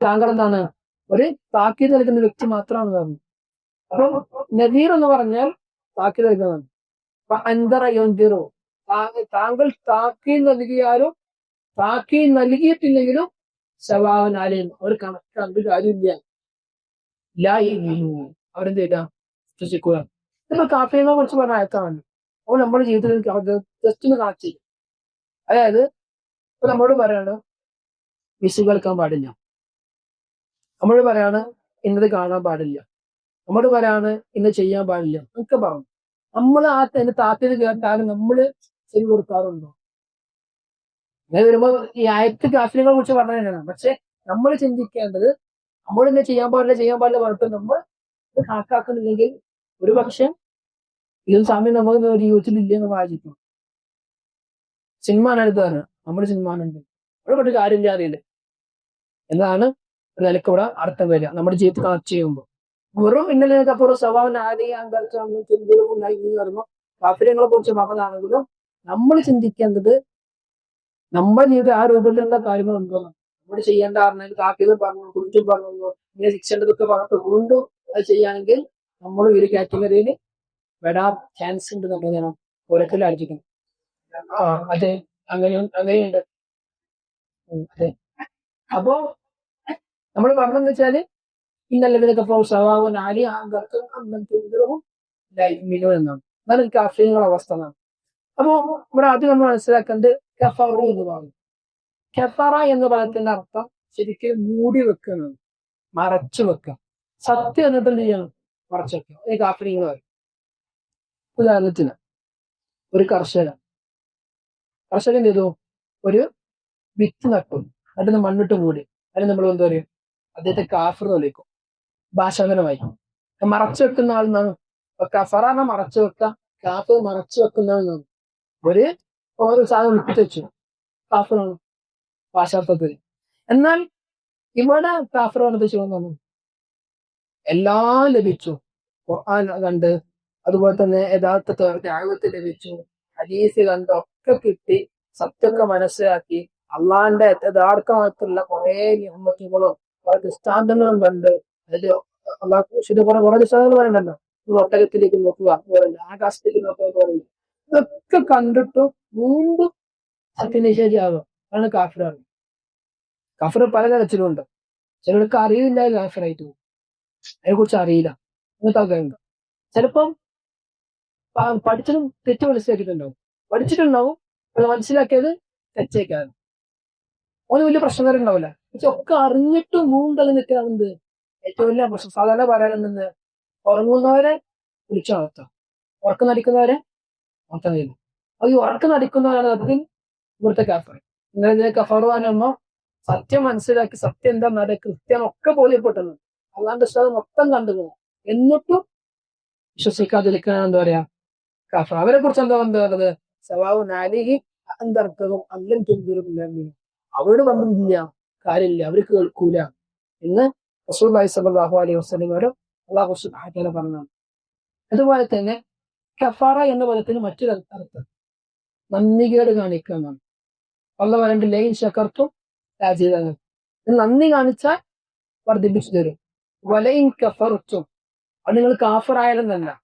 താങ്കൾ എന്താണ് ഒരു താക്കീത് നൽകുന്ന വ്യക്തി മാത്രമാണ് പറഞ്ഞു അപ്പം നദീർ എന്ന് പറഞ്ഞാൽ താക്കീത് നൽകുന്നതാണ്. അപ്പൊ അന്തറ താങ്കൾ താക്കി നൽകിയാലും താക്കി നൽകിയിട്ടില്ലെങ്കിലും സവാവനാലയും അവർ കണക്കാണ്ട് കാര്യമില്ല. ലാ യുമിനൂ. അവരെന്ത് ചെയ്ത? വിശ്വസിക്കുക. ഇപ്പൊ കാഫിനെ കുറിച്ച് പറഞ്ഞ അയക്കാണ് അപ്പോൾ നമ്മുടെ ജീവിതത്തിൽ ജസ്റ്റ് ഒന്ന് അതായത് ഇപ്പൊ നമ്മോട് പറയാണ് വിസു കേൾക്കാൻ പാടില്ല. നമ്മളോട് പറയാണ് ഇന്നത് കാണാൻ പാടില്ല. നമ്മളോട് പറയാണ് ഇന്ന് ചെയ്യാൻ പാടില്ല. ഒക്കെ പറഞ്ഞു നമ്മൾ ആ തന്നെ താത്തിൽ കേട്ടാൽ നമ്മൾ ചെവി കൊടുക്കാറുണ്ടോ? അങ്ങനെ വരുമ്പോ ഈ ആയത്ത് കാഫിനെ കുറിച്ച് പറഞ്ഞു തന്നെയാണ്. പക്ഷെ നമ്മൾ ചിന്തിക്കേണ്ടത് നമ്മൾ ഇന്ന് ചെയ്യാൻ പാടില്ല ചെയ്യാൻ പാടില്ല പറഞ്ഞിട്ട് നമ്മൾ ഇത് കണക്കാക്കുന്നില്ലെങ്കിൽ ഒരു പക്ഷെ ഇത് സമയം നമുക്ക് ഒരു എന്ന് വായിക്കും സിനിമ എടുത്താണ് നമ്മുടെ സിനിമ ഉണ്ട് അവിടെ കൊണ്ട് കാര്യമില്ല അറിയില്ല. നിലയ്ക്ക് ഇവിടെ അർത്ഥം വരിക. നമ്മുടെ ജീവിതത്തിൽ കണക്ട് ചെയ്യുമ്പോൾ. വെറും ഇന്നലെ അപ്പുറം സ്വഭാവം ആരെയും പറയുമ്പോൾ താല്പര്യങ്ങളെ കുറിച്ച് പറഞ്ഞതാണെങ്കിലും നമ്മൾ ചിന്തിക്കേണ്ടത് നമ്മുടെ ജീവിതത്തിൽ ആ രൂപത്തിലുള്ള കാര്യങ്ങൾ ഉണ്ടോ? നമ്മൾ ചെയ്യേണ്ട അറിഞ്ഞാൽ കാക്കിയത് പറഞ്ഞു കുറിച്ചും പറഞ്ഞു ഇങ്ങനെ ശിക്ഷേണ്ടതൊക്കെ പറഞ്ഞിട്ട് അത് ചെയ്യുകയാണെങ്കിൽ നമ്മൾ ഒരു കാറ്റഗറിയിൽ വരാൻ ചാൻസ് ഉണ്ട് നമ്മൾ ഞാൻ ഓരോരുത്തരും ആലോചിക്കണം ആ അതെ. അങ്ങനെ അങ്ങനെയുണ്ട്. അതെ. അപ്പോ നമ്മൾ പറഞ്ഞെന്ന് വെച്ചാൽ ഇന്നല്ലതിനൊക്കെ സ്വഭാവം നാലി ആങ്കർക്കും ലൈമിനോ എന്നാണ്. അതാണ് കാഫീങ്ങളുടെ അവസ്ഥ എന്നാണ്. അപ്പോ ഇവിടെ ആദ്യം നമ്മൾ മനസ്സിലാക്കേണ്ടത് കഫറു എന്ന് പറഞ്ഞു. കഫറ എന്ന് പദത്തിന്റെ അർത്ഥം ശരിക്കും മൂടി വെക്കുന്നത് മറച്ചു വെക്കുക. സത്യം എന്നിട്ട് എന്ത് ചെയ്യണം? മറച്ചു വെക്കുക. ഈ കാഫര്യങ്ങൾ പറയും. ഉദാഹരണത്തിന് ഒരു കർഷകൻ. കർഷകൻ ചെയ്തു? ഒരു വിത്ത് നട്ടു. അതിന് മണ്ണിട്ട് മൂടി. അതിന് നമ്മൾ എന്താ പറയും? അദ്ദേഹത്തെ കാഫർ എന്ന് വിളിക്കും. ഭാഷാന്തരമായി. മറച്ചു വെക്കുന്ന ആളെന്നാണ് കഫറാണ് മറച്ചു വെക്ക കാഫർ മറച്ചു വെക്കുന്ന ആളെന്നാണ് ഒരു ഓരോ സാധനം വിളിപ്പിച്ച് വെച്ചു. കാഫറാണ് ഭാഷാർത്ഥത്തിൽ. എന്നാൽ ഇവിടെ കാഫർ ഉദ്ദേശിക്കുന്നത് എല്ലാം ലഭിച്ചു. ഖുർആൻ കണ്ട് അതുപോലെ തന്നെ യഥാർത്ഥ ത്യാഗത്ത് ലഭിച്ചു. ഹദീസ് കണ്ട് ഒക്കെ കിട്ടി സത്യമൊക്കെ മനസ്സിലാക്കി. അള്ളാന്റെ യഥാർത്ഥമായിട്ടുള്ള കുറെ നിയമങ്ങളും കുറെ ദൃഷ്ടാന്തങ്ങളും കണ്ട് അതിൽ അള്ളാഹ് ശരി കുറെ കുറെ ദൃഷ്ടാന്തങ്ങൾ പറയണ്ടല്ലോ ഒട്ടകത്തിലേക്ക് നോക്കുക പോലുണ്ട് ആകാശത്തേക്ക് നോക്കുക പോലുണ്ട് ഇതൊക്കെ കണ്ടിട്ട് വീണ്ടും ശരിയാകും. അതാണ് കാഫിറാണ്. കാഫിർ പല തരത്തിലുണ്ട്. ചിലർക്ക് അറിയില്ല കാഫിറായിട്ട് പോകും. അതിനെ കുറിച്ച് അറിയില്ല. അങ്ങനത്തെ ആൾക്കാരുണ്ട്. ചിലപ്പം പഠിച്ചതും തെറ്റ് മനസ്സിലാക്കിയിട്ടുണ്ടാവും. പഠിച്ചിട്ടുണ്ടാവും മനസ്സിലാക്കിയത് തെറ്റേക്കാണ്. ഓന് വലിയ പ്രശ്നം ഉണ്ടാവില്ല പക്ഷെ ഒക്കെ അറിഞ്ഞിട്ടും മൂന്തൽ നിൽക്കാറുണ്ട് ഏറ്റവും വലിയ പ്രശ്നം. സാധാരണ പറയാനുണ്ടെന്ന് ഉറങ്ങുന്നവരെ വിളിച്ചു വളർത്താം. ഉറക്കം നടിക്കുന്നവരെ ഉറക്കം കഴിയുന്നു അത് ഈ ഉറക്കം നടിക്കുന്നവരാണ് അതിൽ ഇവിടുത്തെ കാഫർ ഇന്നലെ കഫറുവാനോ സത്യം മനസ്സിലാക്കി സത്യം എന്താ നട കൃത്യം ഒക്കെ ബോധ്യപ്പെട്ടത്. അല്ലാണ്ട് സ്ഥലം മൊത്തം കണ്ടുപോകും എന്നിട്ടും വിശ്വസിക്കാതിരിക്കാൻ എന്താ പറയാ? കാഫർ അവരെ കുറിച്ച് എന്താ എന്താ പറയുന്നത് സ്വഭാവം നാലിഹി അന്തർക്കവും അല്ലം തുന്തിരും അവരോട് ബന്ധമില്ല കാര്യമില്ല. അവർ കേൾക്കൂല. എന്ന് റസൂൽ അലൈഹി വസല്ലം വരും അള്ളാഹു സുബ്ഹാനഹു പറഞ്ഞതാണ്. അതുപോലെ തന്നെ കഫാറ എന്ന പദത്തിന് മറ്റൊരു അർത്ഥം നന്ദികേട് കാണിക്കുക എന്നാണ്. അള്ള പറയേണ്ട ലൈൻ ശക്കർത്തും രാജീതാണ് നന്ദി കാണിച്ചാൽ വർദ്ധിപ്പിച്ചു തരും. വലയിൻ കഫറുത്തും അത് നിങ്ങൾ കാഫറായാലെന്നല്ല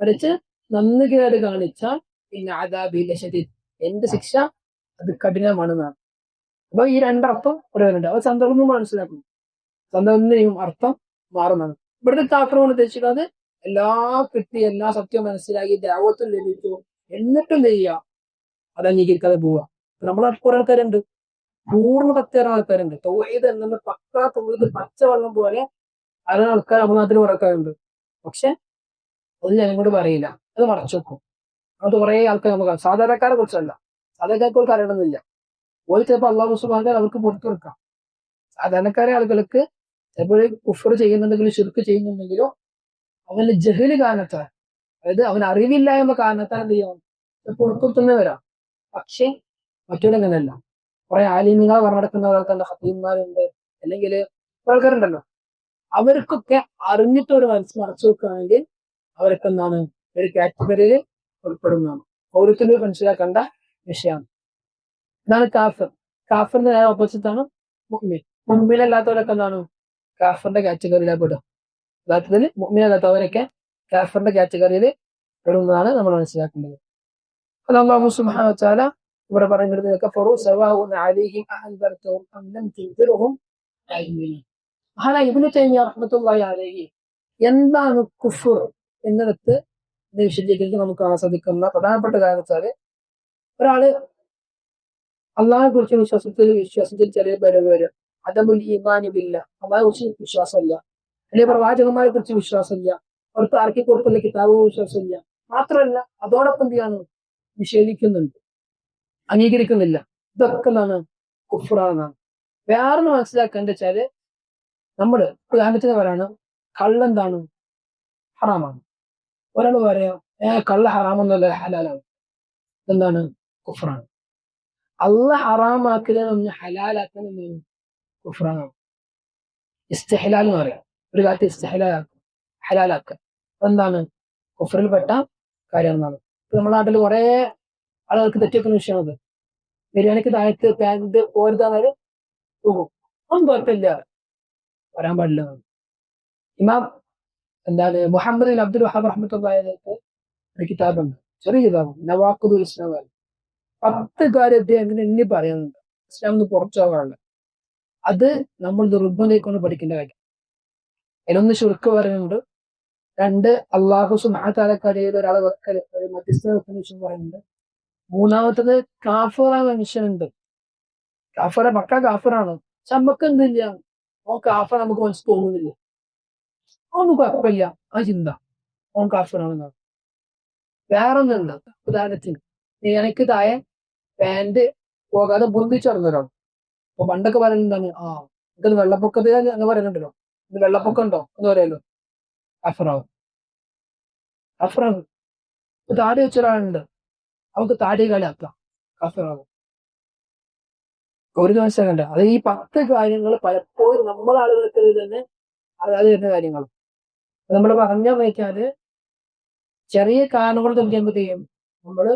മറിച്ച് നന്ദികേട് കാണിച്ചാൽ പിന്നെ ആദാബില്ല ശരി എന്റെ ശിക്ഷ അത് കഠിനമാണെന്നാണ്. അപ്പൊ ഈ രണ്ടർത്ഥം ഒരേ വരുന്നുണ്ട് അപ്പൊ സന്ദർഭം മനസ്സിലാക്കുന്നു. സന്ദർഭത്തിന്റെയും അർത്ഥം മാറുന്നത് ഇവിടുത്തെ കാഫറോട് ഉദ്ദേശിക്കുന്നത് എല്ലാ കിട്ടി എല്ലാ സത്യവും മനസ്സിലാക്കി ദേവത്വം ലഭിച്ചു. എന്നിട്ടും ചെയ്യുക? അത് അംഗീകരിക്കാതെ പോവുക. നമ്മളെ കുറെ ആൾക്കാരുണ്ട്. പൂർണ സത്യം ആൾക്കാരുണ്ട്. തൊഴിത് എന്നത് പക്കാ തൊഴിത് പച്ചവെള്ളം പോലെ അറിയുന്ന ആൾക്കാർ നമ്മുടെ നാട്ടിൽ കുറെ ആൾക്കാരുണ്ട്. പക്ഷെ അത് ജനങ്ങളോട് പറയില്ല. അത് മറച്ചു വെക്കും. അത് കുറെ ആൾക്കാർ നമുക്ക്. സാധാരണക്കാരെ കുറിച്ചല്ല. സാധാരണക്കാർക്ക് അറിയണമെന്നില്ല ഒരു ചിലപ്പോൾ അള്ളാഹു സുബാന അവർക്ക് പുറത്തു വെക്കാം സാധാരണക്കാരെ ആളുകൾക്ക് ചിലപ്പോൾ കുഫർ ചെയ്യുന്നുണ്ടെങ്കിലും ശിർക്ക് ചെയ്യുന്നുണ്ടെങ്കിലോ അവന് ജഹൽ കാരണത്താൽ അതായത് അവൻ അറിവില്ല എന്ന കാരണത്താൽ എന്ത് ചെയ്യാം? പുറത്തുനിന്ന് വരാം പക്ഷെ മറ്റൊരങ്ങനെയല്ല കുറെ ആലിമ്യങ്ങൾ പറഞ്ഞെടുക്കുന്നവർക്ക് ഹത്തീന്മാരുണ്ട് അല്ലെങ്കിൽ ആൾക്കാരുണ്ടല്ലോ. അവർക്കൊക്കെ അറിഞ്ഞിട്ട് ഒരു മനസ്സ് മറച്ചു വെക്കുകയാണെങ്കിൽ അവരൊക്കെ എന്താണ്? ഒരു കാറ്റഗറിയിൽ ഉൾപ്പെടുന്നതാണ്. പൗരത്തിൽ മനസ്സിലാക്കേണ്ട വിഷയമാണ്. ഇതാണ് കാഫർ. കാഫറിന്റെ നേരെ ഓപ്പോസിറ്റ് ആണ് മുഹ്മിൻ അല്ലാത്തവരൊക്കെ എന്താണ്? കാഫറിന്റെ കാറ്റഗറിയിലാണ് പെടും യഥാർത്ഥത്തിൽ മുമ്പിലല്ലാത്തവരൊക്കെ കാഫറിന്റെ കാറ്റഗറിയിൽ പെടുന്നതാണ് നമ്മൾ മനസ്സിലാക്കേണ്ടത്. ഇവിടെ പറയുന്നത് എന്താണ് കുഫുർ എന്നിടത്ത് വിശദീകരിക്കാൻ നമുക്ക് ആസ്വദിക്കുന്ന പ്രധാനപ്പെട്ട കാര്യം വെച്ചാൽ ഒരാൾ അള്ളാഹിനെ കുറിച്ച് വിശ്വാസത്തിൽ വിശ്വാസത്തിൽ ചെറിയ പേര് വരും. അതമുൽ ഈമാനി അള്ളാഹെ കുറിച്ച് വിശ്വാസമില്ല. അല്ലെങ്കിൽ പ്രവാചകന്മാരെ കുറിച്ച് വിശ്വാസമില്ല. അവർക്ക് ആർക്കി കൊടുക്കുന്ന കിതാബുകൾ വിശ്വാസമില്ല. മാത്രമല്ല അതോടൊപ്പം ചെയ്യാണ് നിഷേധിക്കുന്നുണ്ട് അംഗീകരിക്കുന്നില്ല. ഇതൊക്കെ എന്താണ് കുഫ്റാന്നാണ് വേറെ മനസ്സിലാക്കേണ്ട വെച്ചാൽ നമ്മൾ ഉദാഹരണത്തിന് പറയാണ് കള്ളെന്താണ്? ഹറാമാണ്. ഒരാൾ പറയാം ഏ കള്ള ഹറാമെന്നല്ല ഹലാലാണ്. എന്താണ്? കുഫറാണ് അള്ള ഹറാമാക്കുന്നതിനൊന്ന് ഹലാലാക്കുന്ന കുഫ്രാണ് ഇസ്തിഹലാൽ എന്ന് പറയാം. ഒരു കാലത്ത് ഇസ്തഹലാക്കും ഹലാലാക്കുക. എന്താണ്? കുഫറിൽപ്പെട്ട കാര്യം ഇപ്പൊ നമ്മുടെ നാട്ടിൽ കുറെ ആളുകൾക്ക് തെറ്റിക്കുന്ന വിഷയമാണ് ബിരിയാണിക്ക് താഴത്ത് പാന്റ് പോരുതാന്നാലും പോകും ഒന്നും കുഴപ്പമില്ല. വരാൻ പാടില്ല. ഇമാം എന്താണ്? മുഹമ്മദ് അബ്ദുൽ വഹാബ് റഹ്മത്തുള്ളാഹിക്ക് ഒരു കിതാബുണ്ട്. ചെറിയ കിതാബ്. നവാഖുദുൽ ഇസ്ലാം പത്ത് കാര്യത്തെ അങ്ങനെ എണ്ണി പറയുന്നുണ്ട്. ഇസ്ലാം ഒന്ന് പുറത്തോകാനുള്ള അത് നമ്മൾ നിർബന്ധിക്കൊണ്ട് പഠിക്കേണ്ട കാര്യം. അതിലൊന്ന് ചുരുക്കം പറയുന്നുണ്ട് രണ്ട് അള്ളാഹു സുഹാത്താലക്കരയിൽ ഒരാളെ മധ്യസ്ഥ പറയുന്നുണ്ട് മൂന്നാമത്തത് കാഫറ മനുഷ്യനുണ്ട്. കാഫറ പക്ക കാഫറാണ്. പക്ഷെ നമുക്ക് എന്തില്ല ഓ കാഫർ നമുക്ക് മനസ്സ് തോന്നുന്നില്ല. ഒന്നും കുഴപ്പമില്ല. ആ ചിന്ത. ഓൻ കാഫറാണെന്നാണ്. വേറൊന്നുണ്ട് ഉദാഹരണത്തിന് എനിക്ക് താഴെ പാന്റ് പോകാതെ പൊന്തിച്ചിറങ്ങുന്ന ഒരാൾ അപ്പൊ പണ്ടൊക്കെ പറയുന്നതാണ് ആ ഇത് വെള്ളപ്പൊക്കത്തിൽ അങ്ങ് പറയുന്നുണ്ടല്ലോ ഇത് വെള്ളപ്പൊക്കം ഉണ്ടോ? എന്ന് പറയല്ലോ അഫ്രാവ് അഫ്രാവ് ഇപ്പൊ താടി വെച്ച ഒരാളുണ്ട്. അവക്ക് താടി കളിയാക്കാം. അഫ്രാവ് ഒരു ദിവസം കണ്ട. അത് ഈ പത്ത് കാര്യങ്ങൾ പലപ്പോഴും നമ്മളെ ആളുകൾക്ക് തന്നെ അതായത് വരുന്ന കാര്യങ്ങൾ നമ്മൾ പറഞ്ഞാൽ വയ്ക്കാൽ ചെറിയ കാരണങ്ങൾ തുടങ്ങിയപ്പോഴത്തേക്കും നമ്മൾ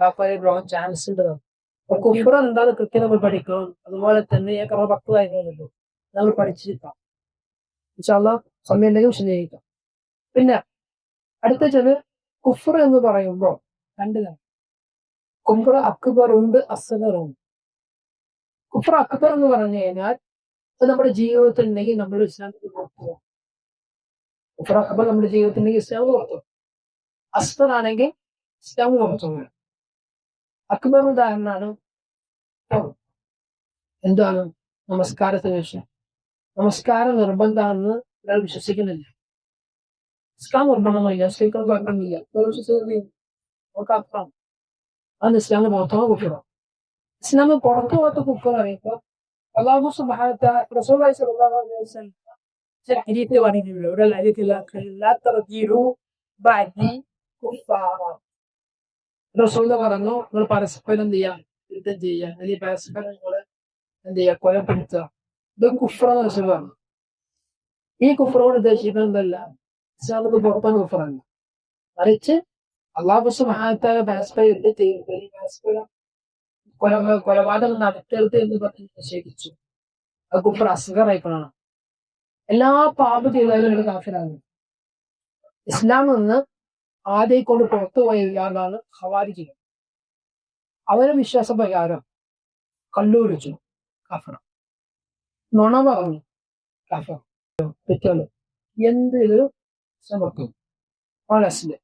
കാപ്പാരി പോകാൻ ചാൻസ് ഉണ്ട് അപ്പൊ കുഫർ എന്താണ് കൃത്യം നമ്മൾ പഠിക്കണം. അതുപോലെ തന്നെ ഈ നമ്മൾ പത്ത് കാര്യങ്ങളുണ്ടല്ലോ. നമ്മൾ പഠിച്ചിരിക്കാം. ഇൻഷാല്ല സമയം ഉണ്ടെങ്കിൽ വിശദീകരിക്കാം പിന്നെ അടുത്ത ചെൽ കുഫർ എന്ന് പറയുമ്പോൾ രണ്ട് കാര്യം കുഫർ അക്ബർ ഉണ്ട് അസഗർ ഉണ്ട്. കുഫർ അക്ബർ എന്ന് പറഞ്ഞു കഴിഞ്ഞാൽ അത് നമ്മുടെ ജീവിതത്തിൽ ഉണ്ടെങ്കിൽ നമ്മൾ ഇസ്ലാമത്തിൽ പുറത്തു കുഫർ അക്ബർ നമ്മുടെ ജീവിതത്തിൽ ഉണ്ടെങ്കിൽ ഇസ്ലാം പുറത്തു അസ്തർ ആണെങ്കിൽ ഇസ്ലാം പുറത്തു അക്ബർ ഉദാഹരണമാണ് എന്താണ്? നമസ്കാരത്തിന് ശേഷം. നമസ്കാരം നിർബന്ധമാണെന്ന് ഒരാൾ വിശ്വസിക്കുന്നില്ല. ഇസ്ലാം നിർബന്ധമില്ല. സ്ത്രീകൾ കുഴപ്പമില്ല നമുക്ക് അപ്പുറം. അന്ന് ഇസ്ലാമിന് പുറത്തോ കുഫറോ ഇസ്ലാമിന് പുറത്തു പോകാത്ത കുഫർ അറിയിപ്പോ അള്ളാഹു സുബാനത്ത റസൂലി സല്ലല്ലാഹു അലൈഹി വസല്ലം ചില ഹദീത്ത് പറഞ്ഞിട്ടുണ്ട് ഇവിടെ ഹദീത്തിൽ ലാ തർജീറു ബഅദി കുഫാറ റസൂല പറഞ്ഞു? നിങ്ങൾ പരസ്പരം എന്ത് ചെയ്യാം? യുദ്ധം ചെയ്യുക അല്ലെങ്കിൽ പരസ്പരം നിങ്ങൾ എന്ത് ചെയ്യുക കൊലപ്പെടുത്തുക. ഇത് കുഫ്രെന്ന് റസൂൽ പറഞ്ഞു ഈ കുഫ്രോട് ഉദ്ദേശിക്കുന്നത് എന്തല്ല? ഇസ്ലാമിക്ക് കുഫറല്ല മറിച്ച് അള്ളാഹു സുബ്ഹാനഹു പരസ്പരം യുദ്ധം ചെയ്യുന്നത് പരസ്പരം കൊല കൊലപാതകം നടത്തരുത് എന്ന് പറഞ്ഞ് നിഷേധിച്ചു. അത് കുഫർ കാണാം എല്ലാ പാപ ചെയ്താലും കാഫിറാണ്. ഇസ്ലാം നിന്ന് ആദ്യം കൊണ്ട് പുറത്തു പോയ ഇയാളാണ് ഹവാരിജികൾ അവരെ വിശ്വാസ പ്രകാരം കല്ലൂരിച്ചു കഫറ. നുണ പറഞ്ഞു കഫർ തെറ്റുകൾ എന്തൊരു ശ്രമിക്കും. മനസ്സിൽ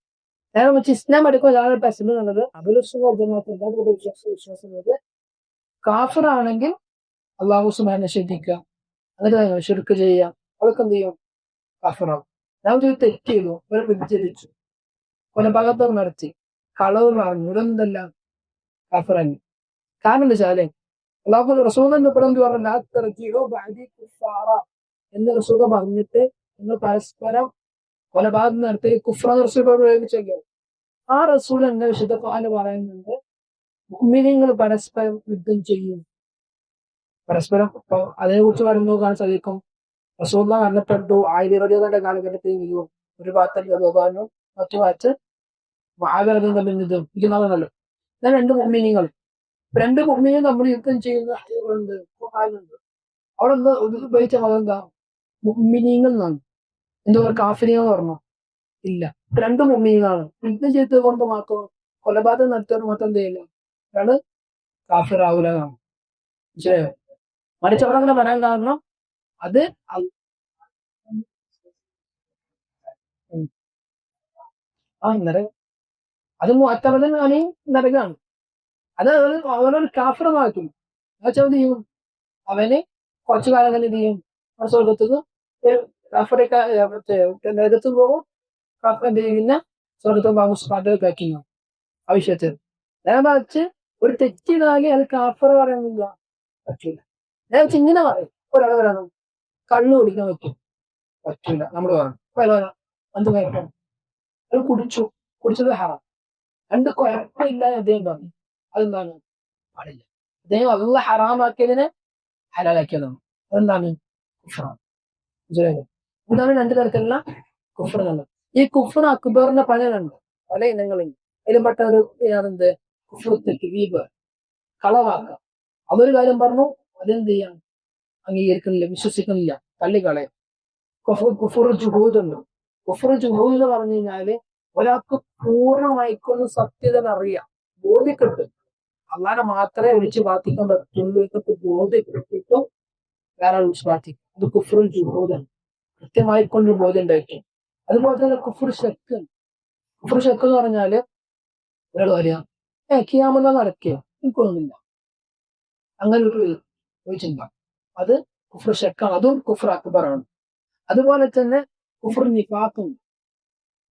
നേരെ വെച്ച് ഇസ്ലാം എടുക്കുന്ന ഒരാളുടെ പ്രശ്നം എന്നുള്ളത് അബുലുസ്വത്തിന്റെ വിശ്വാസം വിശ്വാസം എന്നത് കാഫർ ആണെങ്കിൽ അള്ളാഹു സുബാനെ ശ്രദ്ധിക്കുക എന്നിട്ട് ഷിർക്ക് ചെയ്യാം. അതൊക്കെ എന്ത് ചെയ്യും? കാഫറാവും. ഞാൻ തെറ്റ് ചെയ്തു. അവരെ വ്യതിചരിച്ചു കൊലപാതകം നടത്തി കളവ് പറഞ്ഞു ഇതെന്തെല്ലാം കാഫറാങ്ങി കാരണം എന്താ വെച്ചാലേ അള്ളാഹു റസൂദന്റെ എന്ന് പറഞ്ഞു? എന്ന് റസൂദ പറഞ്ഞിട്ട് നിങ്ങൾ പരസ്പരം കൊലപാതകം നടത്തി കുഫ്ര റസൂൽ പ്രയോഗിച്ചല്ലോ ആ റസൂൽ എന്നെ വിശുദ്ധ ഖുർആൻ പറയുന്നുണ്ട് മുഅ്മിനീങ്ങൾ പരസ്പരം യുദ്ധം ചെയ്യും. പരസ്പരം ഇപ്പൊ അതിനെ കുറിച്ച് പറയുമ്പോൾ കാണാൻ സാധിക്കും റസൂദ് മരണപ്പെട്ടു ആയിരം ഇരുപതിയുടെ കാലഘട്ടത്തിൽ ഒരു ഭാഗത്ത് ഭഗവാനും മറ്റു വാച്ച് മഹാഭാരതം തമ്മിൽ യുദ്ധം ഇതാണ് രണ്ട് മുഅ്മിനീങ്ങൾ രണ്ട് മുഅ്മിനീങ്ങൾ നമ്മൾ യുദ്ധം ചെയ്യുന്ന ഹൈവുണ്ട് അവിടെ എന്താ ഉപയോഗിച്ച മതം എന്താ? മുമ്മിനീങ്ങൾ എന്നാണ്. എന്തോ കാഫിനികൾ പറഞ്ഞു? ഇല്ല. രണ്ട് മുമ്മിനീങ്ങളാണ് യുദ്ധം ചെയ്തത് കൊണ്ട് മാത്രം കൊലപാതകം നടത്തിയത് മാത്രം എന്ത് ചെയ്യില്ല? അയാൾ കാഫിറാവൂല എന്നാണ്. മനസ്സിലായോ? മറിച്ച് അങ്ങനെ വരാൻ കാരണം അത് ആ നരക അത് മുഅത്തമദൻ അലി നരകാണ്. അത് അവന് അവനൊരു കാഫിർ മാറ്റും എന്നുവെച്ചാൽ എന്ത് ചെയ്യും? അവനെ കുറച്ചു കാലം തന്നെ എന്ത് ചെയ്യും? ആ സ്വർഗത്തുനിന്ന് കാഫറൊക്കെ നരകത്ത് പോകും. എന്ത് ചെയ്യുന്ന സ്വർഗത്ത് ബാബു സ്പാട്ട് കഴിക്കുന്നു ആ വിഷയത്തിൽ. നേരെ മറിച്ച് ഒരു തെറ്റിനാകെ അത് കാഫർ പറയുന്നില്ല. പറ്റില്ല. നേരെ ഇങ്ങനെ പറയും. ഒരാൾ പറയണം കള്ളു കുടിക്കാൻ പറ്റും. പറ്റില്ല. നമ്മൾ പറഞ്ഞു പല എന്ത് കഴിക്കണം അത് കുടിച്ചു. കുടിച്ചത് ഹറാം. രണ്ട് കുഴപ്പമില്ല അദ്ദേഹം പറഞ്ഞു അതെന്താണ്? പാടില്ല. അദ്ദേഹം അള്ള ഹറാമാക്കിയതിനെ ഹലാലാക്കിയതാണ്. അതെന്താണ്? കുഫറാണ് ഇതാണ് രണ്ട് തരത്തിലുള്ള കുഫറുകൾ ഈ കുഫർ അക്ബറിന്റെ പലരുണ്ട് പല ഇനങ്ങളുണ്ട് അതിലും പെട്ട ഒരു ഇതാണെന്ത് കുഫർ കളവാക്കുക അതൊരു കാര്യം പറഞ്ഞു അതെന്ത് ചെയ്യാം അംഗീകരിക്കുന്നില്ല വിശ്വസിക്കുന്നില്ല തള്ളിക്കളയും. കുഫർ കുഫർ ജുഹൂദ് ഉണ്ട്. കുഫർ ജുഹു എന്ന് പറഞ്ഞു കഴിഞ്ഞാൽ ഒരാൾക്ക് പൂർണമായിക്കൊന്ന് സത്യത അറിയാം. ബോധ്യക്കെട്ട്. അള്ളാനെ മാത്രമേ വിളിച്ച് പ്രാർത്ഥിക്കാൻ പറ്റുള്ളൂ എന്നൊക്കെ ബോധ്യപ്പെട്ടിട്ട് വേറെ വിളിച്ച് പ്രാർത്ഥിക്കും അത് കുഫറുൽ ജുഹൂദാണ് കൃത്യമായിക്കൊണ്ട് ബോധ്യം ഉണ്ടായിട്ടും അതുപോലെ തന്നെ കുഫർ ഷെക്ക് കുഫർ ഷെക്ക് എന്ന് പറഞ്ഞാൽ ഒരാൾ പറയാ ഏ കിയാമെന്ന നടക്കുക എനിക്കൊന്നുമില്ല. അങ്ങനെ ഒരു ചിന്ത അത് കുഫർ ഷെക്കാണ് അതും കുഫർ അക്ബറാണ്. അതുപോലെ തന്നെ കുഫർ നിഫാക്കും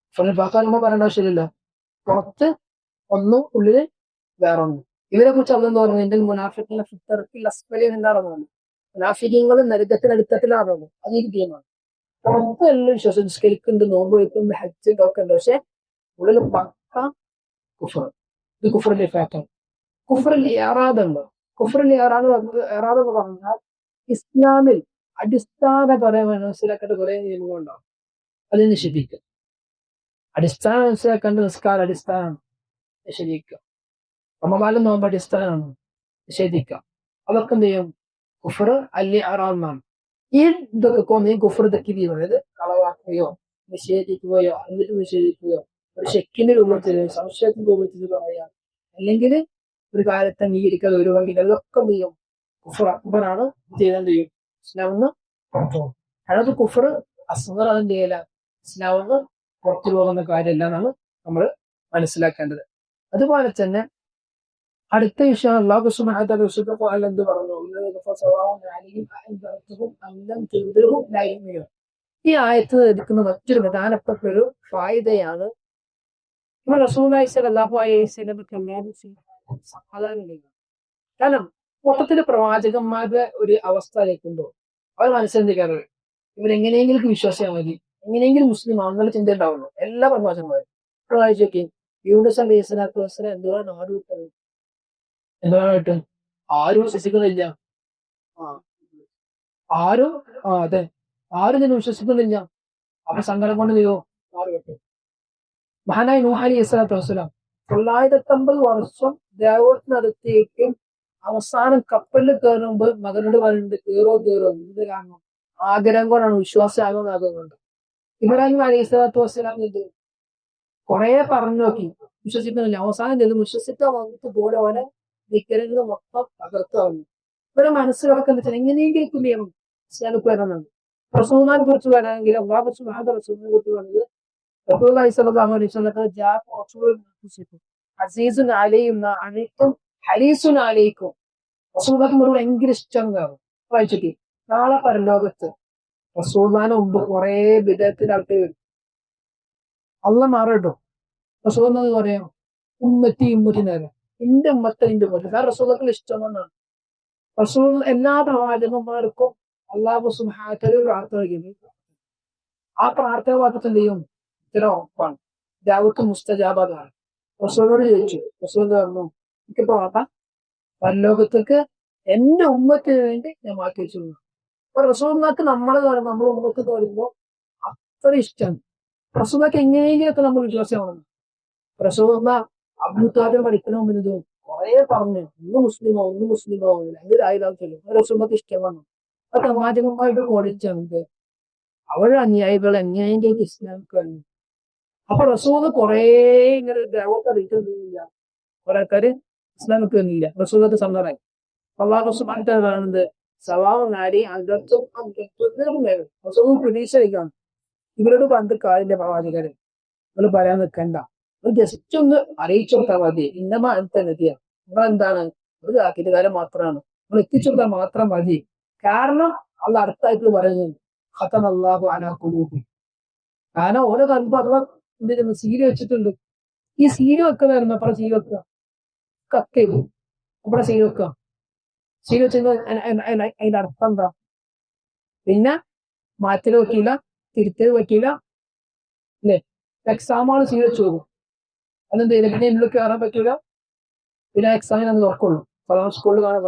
കുഫർ നിഫാക്കാൻ നമ്മൾ പറയേണ്ട ആവശ്യമില്ല പുറത്ത് ഒന്നും ഉള്ളിൽ വേറെ ഒന്നും ഇവരെ കുറിച്ച് അതെന്ന് പറയുന്നത് എന്റെ മുനാഫിക്കിന്റെ ഫിത്തറക്കിൽ അസ്ഫലിയും എന്താണെന്നാണ് മുനാഫിക്കങ്ങൾ നരകത്തിനടുത്തത്തിലാണ് പറയുന്നത് അത് ഈ ഗെയിമാണ് പുറത്ത് എല്ലാം വിശ്വാസം നിസ്കരിക്കുന്നുണ്ട് നോമ്പ് വയ്ക്കുന്നുണ്ട് ഹജ്ജ് ഒക്കെ ഉണ്ട് പക്ഷെ ഉള്ളിൽ പക്ക കുഫർ ഇത് കുഫറിന്റെ ഫാക്ടാണ് കുഫറിൽ ഏറാദുണ്ട് കുഫറിൽ ഏറാദ് ഏറാദ് എന്ന് പറഞ്ഞാൽ ഇസ്ലാമിൽ അടിസ്ഥാനപരമായി മനസ്സിലാക്കേണ്ട കുറെ നിയമങ്ങളുണ്ടാവും അത് നിഷേധിക്കുക അടിസ്ഥാനം മനസ്സിലാക്കേണ്ട നിസ്കാരം അടിസ്ഥാനം നിഷേധിക്കുക റമദാനും നോമ്പ് അടിസ്ഥാനമാണ് നിഷേധിക്കുക അതൊക്കെ എന്ത് ചെയ്യും? കുഫർ അല്ലി അറാന്നാണ് ഈ ഇതൊക്കെ ഗുഫർ കുഫർ ഇതൊക്കെ അതായത് കളവാക്കുകയോ നിഷേധിക്കുകയോ എന്നിട്ട് നിഷേധിക്കുകയോ ഒരു ശെക്കിന്റെ രൂപത്തിൽ സംശയത്തിന്റെ രൂപത്തിൽ പറയാ. അല്ലെങ്കിൽ ഒരു കാലത്ത് അംഗീകരിക്കാതെ ഒരു വണ്ടി അതൊക്കെ എന്ത് ചെയ്യും? കുഫർ അക്ബറാണ് ചെയ്തെന്ത് ചെയ്യും? ഇസ്ലാമെന്ന് പുറത്തു പോകും. അതായത് കുഫർ അതിന്റെ ചെയ്യല? ഇസ്ലാമെന്ന് പുറത്തു പോകുന്ന കാര്യമല്ല എന്നാണ് നമ്മൾ മനസ്സിലാക്കേണ്ടത്. അതുപോലെ തന്നെ അടുത്ത വിഷയം അള്ളാഹു സുബ്ഹാനഹു എന്ത് പറഞ്ഞു? "ഉള്ളദീന ഫസവാഉൻ അലൈഹിം അഅൻദർതുഹും അം ലം തുൻദിർഹും ലാ ഈ ആയത്ത് എടുക്കുന്ന മറ്റൊരു പ്രധാനപ്പെട്ട ഒരു ഫായിദയാണ് കാരണം മൊത്തത്തിൽ പ്രവാചകന്മാരുടെ ഒരു അവസ്ഥ അയക്കുമ്പോൾ അവർ മനസ്സിലെന്തിക്കാറുണ്ട് ഇവരെങ്ങനെയെങ്കിലും വിശ്വാസിയാൽ മതി. എങ്ങനെയെങ്കിലും മുസ്ലിം ആണെന്നുള്ള ചിന്ത ഉണ്ടാവുള്ളൂ എല്ലാ പ്രവാചകന്മാരും ഇപ്പോൾ വായിച്ചോക്കെ യൂണിസ് സ്വലാത്തു വസ്സലാം കിട്ടുന്നത് വിട്ടത്? ആരും വിശ്വസിക്കുന്നില്ല. ആ. ആരും? ആ അതെ. ആരും ഇതിനെ വിശ്വസിക്കുന്നില്ല. അപ്പൊ സങ്കടം കൊണ്ട് നാട് വിട്ടു. മഹാനായ നൂഹാലി ഇസ്ലാത്തു വസ്സലാം തൊള്ളായിരത്തമ്പത് വർഷം ദേവോട്ട് നടത്തിയിട്ട് അവസാനം കപ്പലിൽ കയറുമ്പോൾ മകനോട് പറയുന്നുണ്ട് കയറോ കയറോ എന്ത് കാരണം? ആഗ്രഹം കൊണ്ടാണ് വിശ്വാസമാകുന്ന ആഗ്രഹമുണ്ട് ഇബ്രാഹിം അലൈഹി സ്വലാത്തു വസ്സലാം എന്ത്? കുറെ പറഞ്ഞു നോക്കി. വിശ്വസിക്കുന്നില്ല അവസാനം ചെല്ലും വിശ്വസിക്കാൻ വന്നിട്ട് പോലെ അവനെ വിക്കരങ്ങൾ മൊത്തം തകർത്താവുന്നു ഇവരെ മനസ്സ് കിടക്കുന്ന വെച്ചാൽ എങ്ങനെയെങ്കിലും കുലിയണം ഇസ്ലാമിക്ക് വരണമെന്ന്. റസൂലിനെ കുറിച്ച് വരാണെങ്കിൽ അള്ളാഹു സുബ്ഹാനഹു റസൂലിനെ കുറിച്ച് റസൂലുള്ളാഹി സ്വല്ലല്ലാഹു അലൈഹി അനൈക്കും ഹരീസുൻ മുഴുവൻ ഭയങ്കര ഇഷ്ടമാണ് വായിച്ചിട്ട് നാളെ പരലോകത്ത് റസൂലിനെ മുമ്പ് കുറെ വിധത്തിന്റെ ആൾക്കാർ വരും. അള്ള മാറട്ടോ റസൂന്നത് പറയാം ഉമ്മത്തി ഉമ്മത്തി നേരെ എന്റെ ഉമ്മത്തെ എന്റെ ഉമ്മത്തി. കാരണം റസൂദക്കൾ ഇഷ്ടമെന്നാണ് റസൂൽ എല്ലാ പ്രവാചകന്മാർക്കും അള്ളാഹു സുഹാത്തൊരു പ്രാർത്ഥന നൽകിയത് ആ പ്രാർത്ഥന എന്ത് ചെയ്യും? ഇത്ര ഉറപ്പാണ്. ദാവത്ത് മുസ്തജാബാദാണ് റസൂലോട് ചോദിച്ചു. റസൂൽ പറഞ്ഞു എനിക്കിപ്പോ ആട്ടാ പരലോകത്തേക്ക് എന്റെ ഉമ്മത്തിന് വേണ്ടി ഞാൻ മാറ്റി വെച്ചു അപ്പൊ റസൂലിനാക്ക് നമ്മളെ നമ്മൾ ഉമ്മക്ക് തോരുമ്പോ അത്ര ഇഷ്ടമാണ് റസൂലിനാക്ക് എങ്ങനെയെങ്കിലൊക്കെ നമ്മൾ വിശ്വാസമാണ് റസൂലിന അബ്ദുത്താലും പഠിക്കുന്ന മുന്നിത് കുറെ പറഞ്ഞു. ഒന്ന് മുസ്ലിമോ ഒന്ന് മുസ്ലിമോ എന്തൊരായാലും ചൊല്ലും റസൂലിനൊക്കെ ഇഷ്ടമാണ്. അത് കോളേജ് നമുക്ക് അവരുടെ അനുയായികൾ എങ്ങനെയൊക്കെ ഇസ്ലാമിക്ക് വന്നു അപ്പൊ റസൂൽ കുറെ ഇങ്ങനെ ദേവത്തെ അറിയിക്കുന്നില്ല കുറെ ആൾക്കാര് ഇസ്ലാമിക്കുന്നില്ല റസൂലത്തെ സമ്മതമായി അള്ളാഹ് തആല പറയുന്നത് സവാവും നാരി അകത്തും റസൂൽ പ്രതീക്ഷയിലാണ് ഇവരോട് പണ്ട് കാലിന്റെ പ്രവാചകര്. നിങ്ങൾ പറയാൻ നിൽക്കണ്ട. ഒരു ജസ്റ്റ് ഒന്ന് അറിയിച്ചു കൊടുത്താൽ മതി. ഇന്ന അടുത്ത നദിയ നിങ്ങൾ എന്താണ്? ഒരു ആക്കിട്ടുകാരൻ മാത്രമാണ്. നമ്മൾ എത്തിച്ചു കൊടുത്താൽ മാത്രം മതി. കാരണം അത് അടുത്തായിട്ട് പറയുന്നത് ഖത്തം അള്ളാഹു അലാ കുലൂബി കാരണം ഓരോ കൽബ് അഥവാ എന്തിനു സീരി വെച്ചിട്ടുണ്ട്. ഈ സീരി വെക്കുന്നതായിരുന്നു അപ്പുറം സീരി വെക്കുക? കക്കേ അപ്പുറം സീരി വെക്കുക? വെച്ച അതിന്റെ അർത്ഥം എന്താ? പിന്നെ മാറ്റൽ പറ്റിയില്ല തിരുത്തൽ പറ്റിയില്ല അല്ലേ എക്സാമാണ് വെച്ച് പോകും അതെന്ത് ചെയ്യില്ല? പിന്നെ ഉള്ളിൽ കയറാൻ പറ്റില്ല പിന്നെ എക്സാമിന് അത് തുറക്കുള്ളൂ. ഫലാം സ്കൂളിൽ കാണാൻ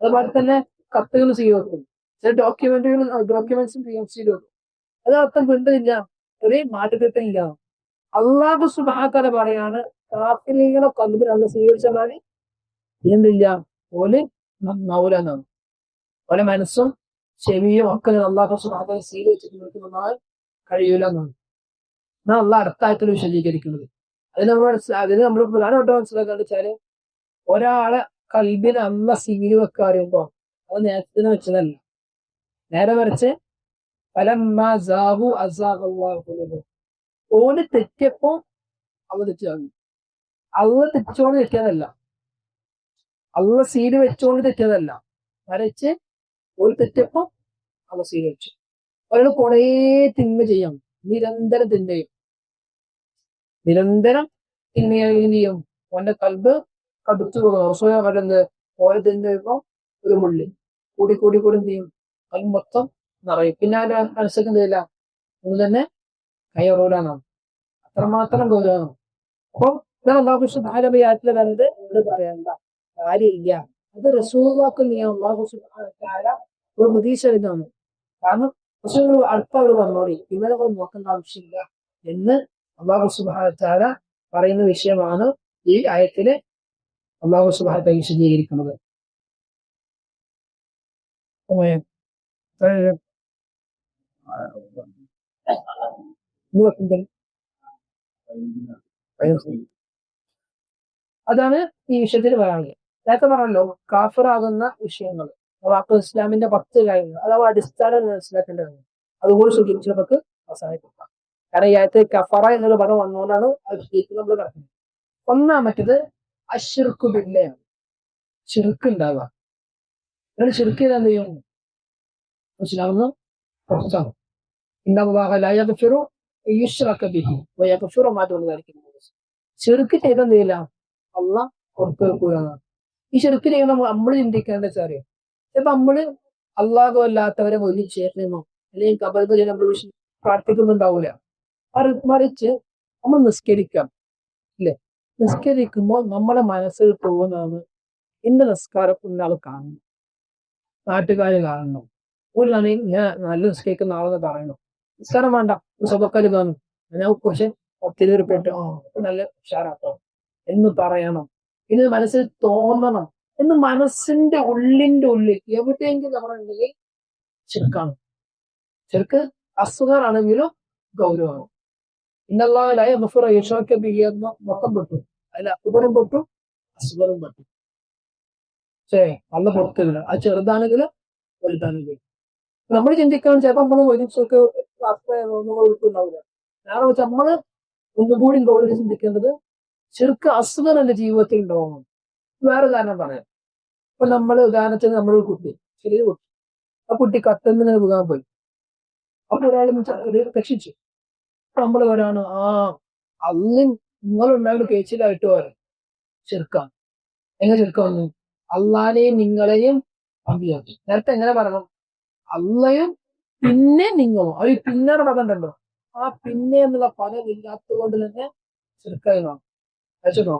അതുപോലെ തന്നെ കത്തുകൾ സീരി വെക്കും. ചില ഡോക്യുമെന്റുകളും ഡോക്യുമെന്റ്സും വെക്കും. അത് അർത്ഥം വീണ്ടുന്നില്ല ഒരു മാറ്റത്തില്ല അള്ളാഹു സുബാത്തല പറയാണ് കാപ്പിലീകളെ കൽബിൽ അന്ന് സ്വീകരിച്ചാൽ എന്തില്ല ഓൽ നന്നാവൂലെന്നാണ് ഓലെ മനസ്സും ചെവിയും ഒക്കെ അള്ളാഹു സുബാത്തല സ്വീകരിച്ചിട്ട് നന്നായി കഴിയൂല എന്നാണ് എന്നാൽ അള്ളാഹ് അടുത്തായിട്ട് വിശദീകരിക്കുന്നത് അതിന് നമ്മൾ അതിന് നമ്മൾ പ്രധാനമായിട്ട് മനസ്സിലാക്കാന്ന് വെച്ചാൽ ഒരാളെ കൽബിന് അമ്മ സീരി വെക്കുക അറിയുമ്പോ അത് നേരത്തിന് വെച്ചതല്ല നേരെ മറിച്ച് ഓന് തെറ്റിയപ്പോ അവ തെറ്റിയാണ് അള്ള തെറ്റോട് തെറ്റിയതല്ല അള്ള സീൽ വെച്ചോണ്ട് തെറ്റിയതല്ല. വരച്ച് ഒരു തെറ്റപ്പം അള്ള സീൽ വെച്ചു. ഒരാൾ കുറേ തിന്മ ചെയ്യാം. നിരന്തരം തിന്മ ചെയ്യും. നിരന്തരം തിന്മ ചെയ്യും ഓന്റെ കൽബ് കടുത്തു റസൂയ ഓരോ തിന്മ ചെയ്യുമ്പോ ഒരു മുള്ളി. കൂടി കൂടി കൂടി എന്ത് ചെയ്യും? കൽബ് മൊത്തം നിറയും. പിന്നെ മനസ്സിലേക്ക് എന്തില്ല ഒന്ന് തന്നെ കയറൂലാണ് അത്രമാത്രം ഗൗരവമാണ് അപ്പം ഇതാണ് അള്ളാഹു സുബാലബിയാറ്റിൽ വരുന്നത് ഇത് പറയണ്ട? കാര്യമില്ല. അത് റസൂലാക്കും നീ അള്ളാഹു ഒരു പ്രതീക്ഷ ഇതാണ് കാരണം റസൂൽ അല്പം അവർ വന്നോളി. ഇവരെ നോക്കേണ്ട ആവശ്യമില്ല എന്ന് അള്ളാഹു സുബാന പറയുന്ന വിഷയമാണ് ഈ ആയത്തിന് അള്ളാഹു സുബാന വിശദീകരിക്കുന്നത്. അതാണ് ഈ വിഷയത്തിൽ പറയാനുള്ളത്. നേരത്തെ പറഞ്ഞല്ലോ കാഫറാകുന്ന വിഷയങ്ങൾ. വാക്ക് ഇസ്ലാമിന്റെ പത്ത് കാര്യങ്ങൾ. അഥവാ അടിസ്ഥാനം മനസ്സിലാക്കേണ്ടതാണ്. അതുകൂടി സൂചിപ്പിച്ച് നമുക്ക് അവസാനിപ്പിക്കാം. കാരണം ഈ ആയത്ത് കഫറ എന്നൊരു പദം വന്നുകൊണ്ടാണ് നമ്മൾ കിടക്കുന്നത്. ഒന്നാമത്തേത് അഷിർക്കുബില്ലയാണ് ചിറുക്ക് ഉണ്ടാവുക. അങ്ങനെ ചെറുക്ക് ചെയ്താൽ എന്ത് ചെയ്യും? പുറത്താകും പുറത്താണ് ഇന്നവാഹലായഫിറു ബിഹി വയഗ്ഫിറു മാ ദൂന ദാലിക. ചെറുക്ക് ചെയ്ത എന്തില്ല അല്ല പുറത്തു വെക്കുകയാണ് ഈ ചെറുക്ക് ചെയ്യുന്ന നമ്മൾ ചിന്തിക്കേണ്ട വെച്ചാൽ ചിലപ്പോ നമ്മൾ അള്ളാഹു അല്ലാത്തവരെ മുന്നിൽ ചേർന്നോ അല്ലെങ്കിൽ കബറിൽ നമ്മൾ പ്രാർത്ഥിക്കുന്നുണ്ടാവൂല മറിച്ച് നമ്മൾ നിസ്കരിക്കാം ഇല്ലേ നിസ്കരിക്കുമ്പോൾ നമ്മുടെ മനസ്സിൽ പോകുന്നതാണ് എന്റെ നിസ്കാരം ഇന്നാൾ കാണണം. നാട്ടുകാർ കാണണം. ഒരു ഞാൻ നല്ല നിസ്കരിക്കുന്ന ആളെന്ന് പറയണം? നിസ്കാരം വേണ്ട സ്വഭക്കാർ കാണും. ഞാൻ കുറച്ച് ഒത്തിരി ഒത്തിരിപ്പെട്ട് ആ നല്ല ഉഷാറാക്കണം. എന്ന് പറയണം. ഇനി മനസ്സിൽ തോന്നണം എന്ന് മനസ്സിന്റെ ഉള്ളിന്റെ ഉള്ളിൽ എവിടെയെങ്കിലും നമ്മളുണ്ടെങ്കിൽ ചെറുക്കാണ് ചെറുക്ക് അസുഖമാണെങ്കിലും ഗൗരവമാണ്? ഇന്നല്ലാതായ മഫുറ യശോക്ക ബിഹിയെന്ന മൊത്തം പെട്ടു. അതിൽ അസുഖനും പെട്ടു അസുഖനും പെട്ടു. പക്ഷേ നല്ല പുറത്തില്ല അത് ചെറുതാണെങ്കിലും വലുതാണെങ്കിലും. നമ്മൾ ചിന്തിക്കാൻ ചിലപ്പോൾ നമ്മൾ ഒരുമിച്ചൊക്കെ ഉണ്ടാവില്ല കാരണം വെച്ചാൽ നമ്മൾ ഒന്നുകൂടി ഗൗരവം ചിന്തിക്കേണ്ടത് ചെറുക്ക് അസുഖം എന്റെ ജീവിതത്തിൽ ഉണ്ടാവണം. വേറെ കാരണം പറയാം. ഇപ്പൊ നമ്മൾ ഉദാഹരണത്തിന് നമ്മളൊരു കുട്ടി ചെറിയ കുട്ടി. ആ കുട്ടി കത്തുന്നിങ്ങനെ പോകാൻ പോയി. അപ്പൊ ഒരാൾ രക്ഷിച്ചു. അപ്പൊ നമ്മൾ പറയാണ് ആ അന്നും നിങ്ങളുണ്ടായിട്ട് കേച്ചിലായിട്ട് പറയും. ചെറുക്കാൻ എങ്ങനെ ചെറുക്ക വന്നു? അള്ളാനെയും നിങ്ങളെയും അമ്പിയാക്കി നേരത്തെ എങ്ങനെ പറയണം? അള്ളയും പിന്നെ നിങ്ങളും. അവർ പിന്നെ പറഞ്ഞിട്ടുണ്ടോ ആ പിന്നെ എന്നുള്ള പദം ഇല്ലാത്തത് കൊണ്ട് തന്നെ ചെറുക്കായി കാണും വെച്ചിട്ടോ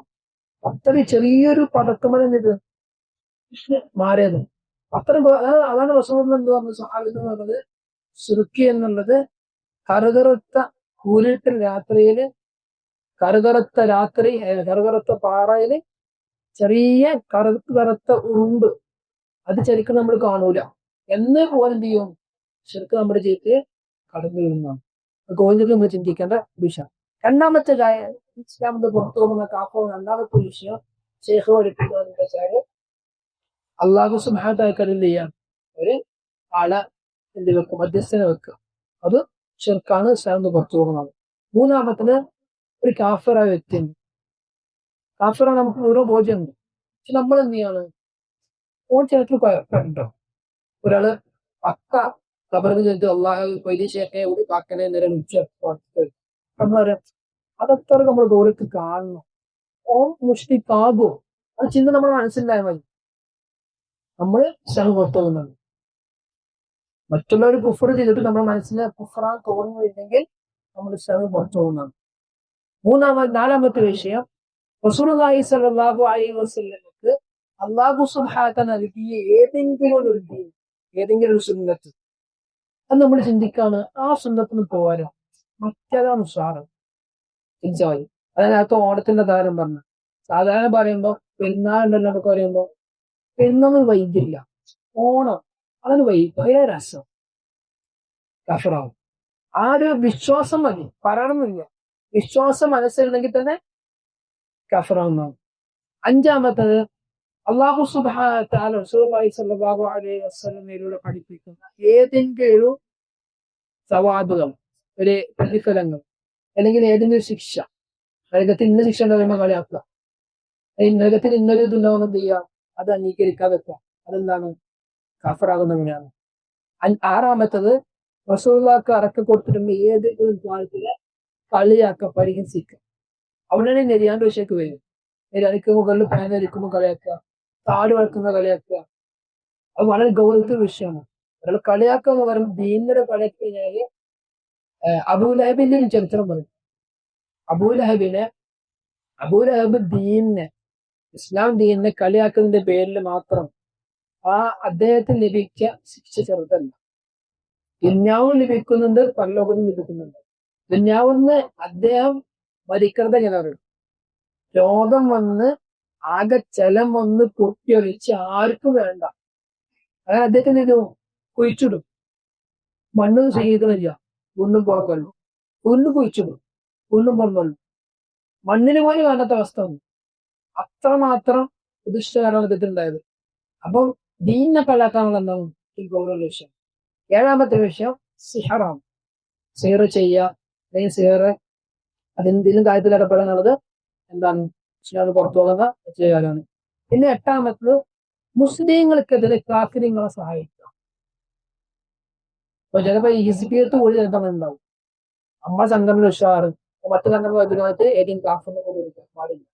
അത്രയും ചെറിയൊരു പദക്കമൽ ഇത് മാറിയത്. അത്രയും അതാണ് പ്രശ്നം എന്ത് പറഞ്ഞു സഹാബിന്ന് പറഞ്ഞത് സുറുക്കി എന്നുള്ളത് കറുകറുത്ത കൂരിട്ടൽ രാത്രിയിൽ കറുകറുത്ത രാത്രി കറുകറുത്ത പാറയിൽ ചെറിയ കറുത്ത് കറുത്ത ഉറുമ്പ് അത് ശരിക്കും നമ്മൾ കാണൂല. എന്ന് പോലെ എന്ത് ചെയ്യും? ശരിക്കും നമ്മുടെ ജീവിതത്തിൽ കടന്നു വരുന്നതാണ് ഗോവിന്ദക്ക് നമ്മൾ ചിന്തിക്കേണ്ട വിഷയം. രണ്ടാമത്തെ കാര്യം ഇസ്ലാമിന്റെ പുറത്തു പോകുന്ന കാപ്പോ രണ്ടാമത്തെ വിഷയം ശേഖ് അള്ളാഹു സുഹാദാക്കാൻ എന്ത് ചെയ്യാം? ഒരു ആളെ എന്ത് വെക്കും? മധ്യസ്ഥനെ വെക്കുക അത് ചെറുക്കാണ് ഇസ്ലാമിന്റെ പുറത്തു പോകുന്നത് മൂന്നാമത്തത് ഒരു കാഫറായ വ്യക്തിയുണ്ട് കാഫറ നമുക്ക് ഓരോ ബോധ്യമുണ്ട്. പക്ഷെ നമ്മൾ എന്ത് ചെയ്യാണ്? ഓൺ ചിലർക്ക് കുഴപ്പമുണ്ടോ ഒരാൾ പക്ക കബറിന് ചെന്നിട്ട് അള്ളാഹു വലിയ ശേഖയെ ഒരു കാക്കനെ നേരം ഉച്ച നമ്മളെ അതത്ര നമ്മൾ ദൂരത്ത് കാണണം. ഓൻ മുഷ്ടിക്കാകോ ആ ചിന്ത നമ്മുടെ മനസ്സിലായ മതി. നമ്മൾ പുറത്തുപോകുന്നത് മറ്റുള്ളവർ കുഫർ ചെയ്തിട്ട് നമ്മുടെ മനസ്സിൽ കുഫറാൻ തോന്നുന്നില്ലെങ്കിൽ നമ്മൾ സ്ഥലം പുറത്തു പോകുന്നതാണ് മൂന്നാമത് നാലാമത്തെ വിഷയം റസൂലുള്ളാഹി സ്വല്ലല്ലാഹു അലൈഹി വസല്ലമക്ക് അള്ളാഹു സുഹാത്ത നൽകിയ ഏതെങ്കിലും ഒരു ഏതെങ്കിലും ഒരു സുന്നത്ത് അത് നമ്മൾ ചിന്തിക്കാണ് ആ സുന്നത്തിന് പോരാ. മറ്റേതാണ് ഉഷാറ് തിരിച്ചായി അതിനകത്ത് ഓണത്തിന്റെ താരം പറഞ്ഞു സാധാരണ പറയുമ്പോ പെരുന്നാളുണ്ടല്ലോ എന്നൊക്കെ പറയുമ്പോ പെരുന്നാൾ വൈകില്ല. ഓണം അതിന് വൈകി ഭയങ്കര രസം. കഫറാവും. ആ ഒരു വിശ്വാസം മതി. പറയണമെന്നില്ല. വിശ്വാസം മനസ്സിലുണ്ടെങ്കിൽ തന്നെ കഫറാവുന്നതാണ്. അഞ്ചാമത്തത് അള്ളാഹു സുബാന സല്ലല്ലാഹു അലൈഹി വസ്ലമയിലൂടെ പഠിപ്പിക്കുന്ന ഏതെങ്കിലും സവാദുകൾ ഒരു പ്രതിഫലങ്ങൾ. അല്ലെങ്കിൽ ഏതെങ്കിലും ശിക്ഷ. നരകത്തിൽ ഇന്ന ശിക്ഷ ഉണ്ടാകുമ്പോൾ കളിയാക്കുക. നരകത്തിൽ ഇന്നൊരു ഇതുണ്ടാവുന്ന എന്ത് ചെയ്യുക? അത് അംഗീകരിക്കാതെ വെക്കുക. അതെന്താണ്? കാഫറാകുന്നവനാണ് ആറാമത്തത് റസൂള്ളാക്ക് അറക്ക കൊടുത്തിട്ടും ഏതെങ്കിലും കാലത്തിൽ കളിയാക്ക പരിഹസിക്കുക. അവിടെയാണ് നെരിയാണ്ട് വിഷയക്ക് വരും. നെരിയാനിക്ക് മുകളിൽ പേനരിക്കുമ്പോൾ കളിയാക്കുക. താട് വളക്കുന്ന കളിയാക്കുക. അത് വളരെ ഗൗരവത്തിൽ വിഷയമാണ്. ഒരാൾ കളിയാക്കുക എന്ന് പറയുമ്പോൾ ദീനിയുടെ കളിയാക്കി കഴിഞ്ഞാൽ അബൂലഹബിന്റെ ഒരു ചരിത്രം പറയും. അബൂലഹബിനെ അബൂലഹബ് ദീനെ ഇസ്ലാം ദീനെ കളിയാക്കുന്നതിന്റെ പേരിൽ മാത്രം ആ അദ്ദേഹത്തിന് ലഭിച്ച ശിക്ഷ ചെറുതല്ല. ദുന്യാവും ലഭിക്കുന്നുണ്ട് പരലോകവും ലഭിക്കുന്നുണ്ട്. ദുന്യാവുന്ന് അദ്ദേഹം മരിക്കരുത് എങ്ങനെ പറയും രോഗം വന്ന് ആകെ ചലം വന്ന് പൊട്ടിയൊഴിച്ച് ആർക്കും വേണ്ട. അങ്ങനെ അദ്ദേഹത്തിന് ഇത് കുഴിച്ചിടും. മണ്ണ് ചെയ്തില്ല വീണ്ടും പുറക്കൊല്ലും വീണ്ടും കുഴിച്ചിടും വീണ്ടും പുറക്കൊല്ലും മണ്ണിന് പോലും വേണ്ടാത്ത അവസ്ഥ വന്നു. അത്രമാത്രം പ്രതിഷ്ഠകാരാണ് ഇദ്ദേഹത്തിനുണ്ടായത് അപ്പം ദീനിനെ കളയാക്കാനുള്ള എന്താണ് ഈ ഗൗരവ വിഷയം. ഏഴാമത്തെ വിഷയം സിഹറാണ്. സിഹർ ചെയ്യുക. അല്ലെങ്കിൽ സിഹർ അതെന്തെങ്കിലും കാര്യത്തിൽ ഇടപെടാനുള്ളത് എന്താണ്? ഇസ്ലാം പുറത്തു പോകുന്ന ചെയ്യാനാണ് പിന്നെ എട്ടാമത്തത് മുസ്ലിങ്ങൾക്കെതിരെ കാഫിര്യങ്ങളെ സഹായിക്കുക അപ്പൊ ചിലപ്പോ ഇ സി പി എടുത്ത് കൂടി ചിലപ്പോൾ ഉണ്ടാവും അമ്മ സംഘടന ഉഷാറ്. മറ്റു സംഘടന എതിരായിട്ട് ഏതെങ്കിലും കാഫറിനെ കൊണ്ട് കൊടുക്കാൻ പാടില്ല.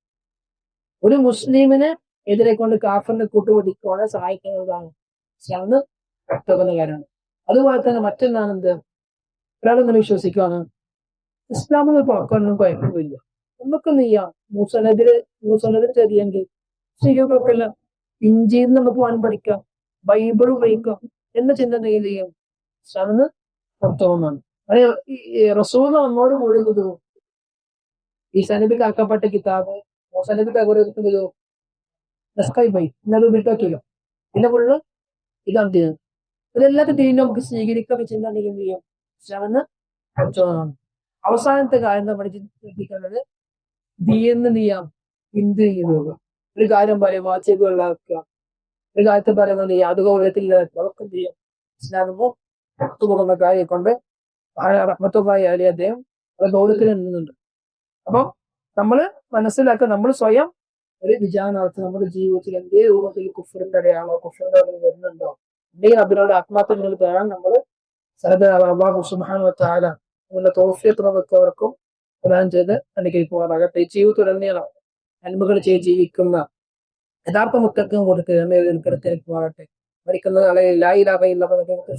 ഒരു മുസ്ലിമിനെ എതിരെ കൊണ്ട് കാഫറിനെ കൂട്ടുപിടിക്കുവാനെ സഹായിക്കുന്നതാണ് ഇസ്ലാമെന്ന് വ്യക്തമാകുന്ന കാര്യമാണ്. അതുപോലെ തന്നെ മറ്റൊന്നാണ് എന്ത്? ഒരാളൊന്നും വിശ്വസിക്കുകയാണ് ഇസ്ലാമിന് പുറക്കൊന്നും കുഴപ്പമില്ല. നമുക്ക് ചെയ്യാം മൂസനെതിരെ മൂസനെതിരെ ചെറിയെങ്കിൽ ശരിയൊക്കെ ഇഞ്ചിയിൽ നമുക്ക് പോകാൻ പഠിക്കാം. ബൈബിൾ ഉപയോഗിക്കാം. എന്ന ചിന്ത എന്ത് ചെയ്യും ഇസ്ലാമിന് പുറത്തു പോകുന്നതാണ് റസൂൽ നമ്മോട് കൂടുന്നത് ഈ സനബിക്ക് ആക്കപ്പെട്ട കിതാബ് മൂസ നബിക്ക് അകപ്പെടുന്നത് നസ്കായി പോയി. ഇന്നത് വിട്ടോക്കില്ല പിന്നെ ഫുള്ള് ഇതാണ് ചെയ്യുന്നത് ഇതെല്ലാത്ത തീരും നമുക്ക് സ്വീകരിക്കാൻ വെച്ചിട്ടുണ്ടെങ്കിൽ എന്ത് ചെയ്യും? ഇസ്ലാമെന്ന് പഠിച്ചതാണ് അവസാനത്തെ കാര്യം നമ്മൾ ശ്രദ്ധിക്കേണ്ടത് ദീയെന്ന് നീയാം ഹിന്ദു ചെയ്യുന്നത് ഒരു കാര്യം പറയും വാച്ചേക്കുകളിലാക്കുക ഒരു കാര്യത്തെ പറയുന്നത് യാതൊരു ഗൗരവത്തിൽ അതൊക്കെ എന്ത് ഇസ്ലാമോ പുറത്തു പോകുന്ന കാര്യക്കൊണ്ട് റഹ്മത്തുള്ളായി അലി അദ്ദേഹം അത് ഗൗരവത്തിൽ നിന്നുണ്ട്. അപ്പം നമ്മൾ മനസ്സിലാക്കുക നമ്മൾ സ്വയം ഒരു വിചാരണത്ത് നമ്മുടെ ജീവിതത്തിൽ എന്തേ രൂപത്തിൽ കുഫറിന്റെ അടയാളോ കുഫറിന്റെ അടയാളം വരുന്നുണ്ടോ എന്തെങ്കിലും അതിനോട് ആത്മാർത്ഥങ്ങൾ തരാൻ നമ്മൾ അള്ളാഹു സുബാനുവത്താല നമ്മുടെ തോഫിയത്ത് നമുക്കവർക്കും പ്രദാനം ചെയ്ത് അനുഗ്രഹിക്കുമാറാകട്ടെ. ജീവിതത്തിലുടനീളം നന്മകൾ ചെയ്ത് ജീവിക്കുന്ന യഥാർത്ഥ മുക്കൾക്കും കൊടുക്കുക കിടത്തിരിക്കുമാറട്ടെ മരിക്കുന്ന നാളെ ലായിലാകയില്ല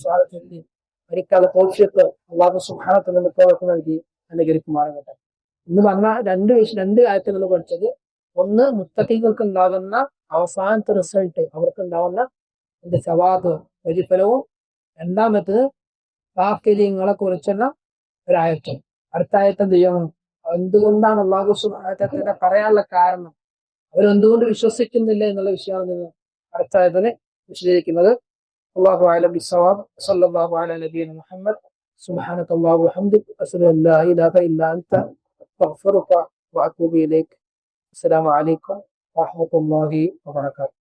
സ്വാഗതം മരിക്കാതെ പോഷ്യത്ത് അള്ളാഹു സുഹാനത്ത് നമുക്കവർക്ക് നൽകി അനുഗ്രഹിക്കുമാറാകട്ടെ. ഇന്ന് പറഞ്ഞ രണ്ട് വിഷയം രണ്ട് കാര്യത്തിൽ നമ്മൾ പഠിച്ചത്. ഒന്ന് മുത്തക്കികൾക്ക് ഉണ്ടാകുന്ന അവസാനത്തെ റിസൾട്ട് അവർക്ക് ഉണ്ടാകുന്ന എന്റെ സവാദ് പ്രതിഫലവും. രണ്ടാമത്തത് വാക്യങ്ങളെ കുറിച്ചുള്ള ഒരായത്വം അടുത്ത ആയത്തം എന്ത് ചെയ്യണം എന്തുകൊണ്ടാണ് അള്ളാഹു സുഹാനത്തെ പറയാനുള്ള കാരണം? അവരെന്തുകൊണ്ട് വിശ്വസിക്കുന്നില്ല എന്നുള്ള വിഷയമാണ് അടുത്ത വിശദീകരിക്കുന്നത് അള്ളാഹു അലബി സവാബ് സല്ലാഹു അല നബി മുഹമ്മദ് سبحانك الله وبحمدك أشهد أن لا إله إلا أنت أغفرك وأتوب إليك السلام عليكم ورحمة الله وبركاته